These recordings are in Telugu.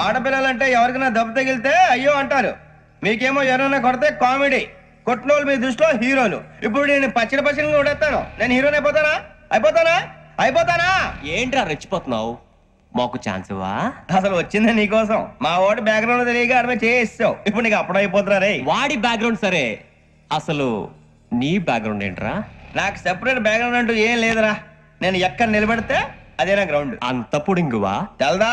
ఆడపిల్లలంటే ఎవరికైనా దెబ్బ తగిలితే అయ్యో అంటారు. మీకేమో ఎవరైనా కొడితే కామెడీ. కొట్టినోళ్ళు మీ దృష్టిలో హీరోలు. ఇప్పుడు నేను పచ్చడి పచ్చడిగా కొడేస్తాను నేను హీరోని అయిపోతానా? అయిపోతానా? అయిపోతానా? ఏంట్రా రెచ్చిపోతున్నావు? మాకు ఛాన్స్ ఇవ్వా? అసలు వచ్చింది నీకోసం. మా ఓటు బ్యాక్గ్రౌండ్ తెలియక అడమే చేయిస్తావు ఇప్పుడు నీకు అప్పుడు అయిపోతున్నా రే. వాడి బ్యాక్గ్రౌండ్ సరే. అసలు నీ బ్యాక్గ్రౌండ్ ఏంట్రా? నాకు సెపరేట్ బ్యాక్గ్రౌండ్ అంటూ ఏం లేదురా. నేను ఎక్కడ నిలబెడితే అదే నా గ్రౌండ్ అంత పుడింగువా? తెల్దా?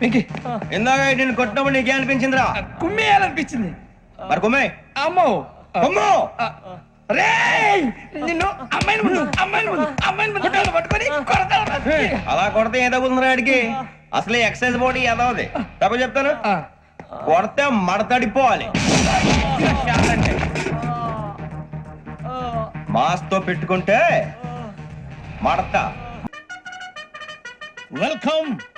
వెంకీ. ఇందాక నేను కొట్టినప్పుడు నీకే అనిపించిందిరా? కుమ్మేయాలనిపించింది. మరి కుమ్మే. అమ్మో. రే నిన్ను అమ్మాయిని ముందు అమ్మాయిని ముందు అమ్మాయిని ముందు కొట్టాలి పట్టుకొని కొడతాను అలా కొడితే ఏ తగ్గుతుందిరా ఆడికి అసలే ఎక్సైజ్ బాడీ ఏదవది తప్ప చెప్తాను? కొడితే మడతడిపోవాలి మాస్తో పెట్టుకుంటే మడత. Welcome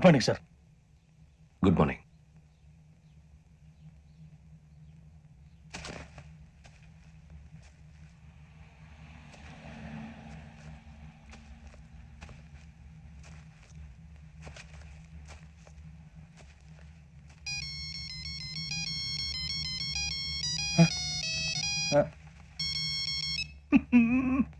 Good morning sir good morning ఏంటి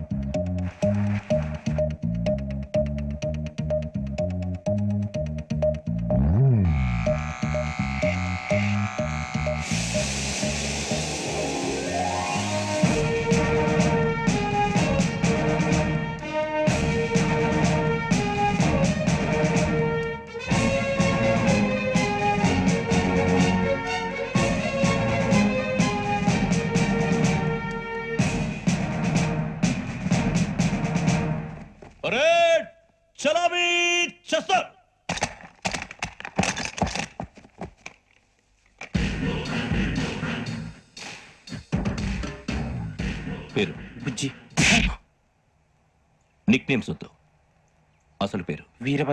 పేరు. బుజ్జి. నిక్ నేమ్స్ వద్దు అసలు పేరు. వీరభద్ర